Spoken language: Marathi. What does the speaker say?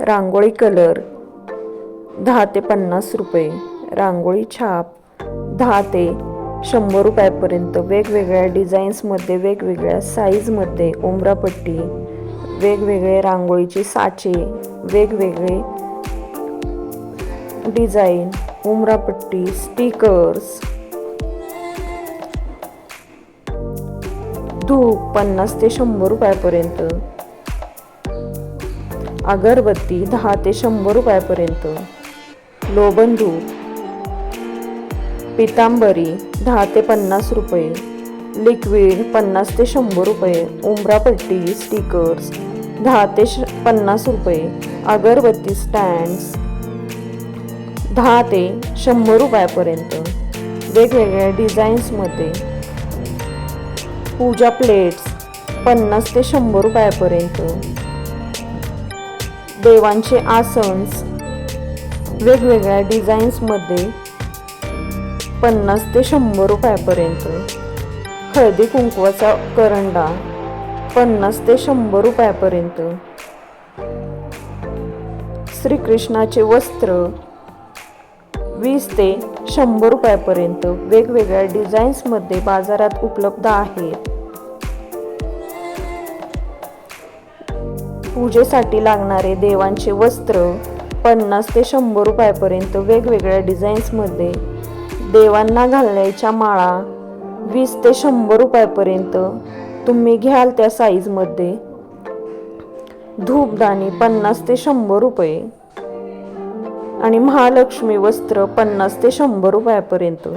रांगोळी कलर दहा ते पन्नास रुपये. रांगोळी छाप दहा ते शंभर रुपयापर्यंत वेगवेगळ्या डिझाईन्समध्ये वेगवेगळ्या साईजमध्ये उमरापट्टी वेगवेगळे रांगोळीचे साचे वेगवेगळे डिझाईन उमरापट्टी स्टिकर्स. धूप पन्नास ते शंभर रुपयापर्यंत. अगरबत्ती दहा ते शंभर रुपयापर्यंत. लोबन पितांबरी दहा ते पन्नास रुपये. लिक्विड पन्नास ते शंभर रुपये. उमरापट्टी स्टिकर्स दहा ते श पन्नास रुपये. अगरबत्ती स्टँड्स दहा ते शंभर रुपयापर्यंत. वेगवेगळ्या डिझाईन्समध्ये पूजा प्लेट्स पन्नास ते शंभर रुपयापर्यंत. देवांचे आसन्स. वेगवेगळ्या डिझाईन्समध्ये पन्नास ते शंभर रुपयापर्यंत. हळदी कुंकवाचा करंडा पन्नास ते शंभर रुपयापर्यंत. श्रीकृष्णाचे वस्त्र वीस ते शंभर रुपयापर्यंत. वेगवेगळ्या डिझाईन्समध्ये बाजारात उपलब्ध आहेत. पूजेसाठी लागणारे देवांचे वस्त्र पन्नास ते शंभर रुपयापर्यंत वेगवेगळ्या डिझाईन्समध्ये देवांना घालण्याच्या माळा वीस ते शंभर रुपयापर्यंत तुम्ही घ्याल त्या साईजमध्ये धूपदाणी पन्नास ते शंभर रुपये आणि महालक्ष्मी वस्त्र पन्नास ते शंभर रुपयापर्यंत.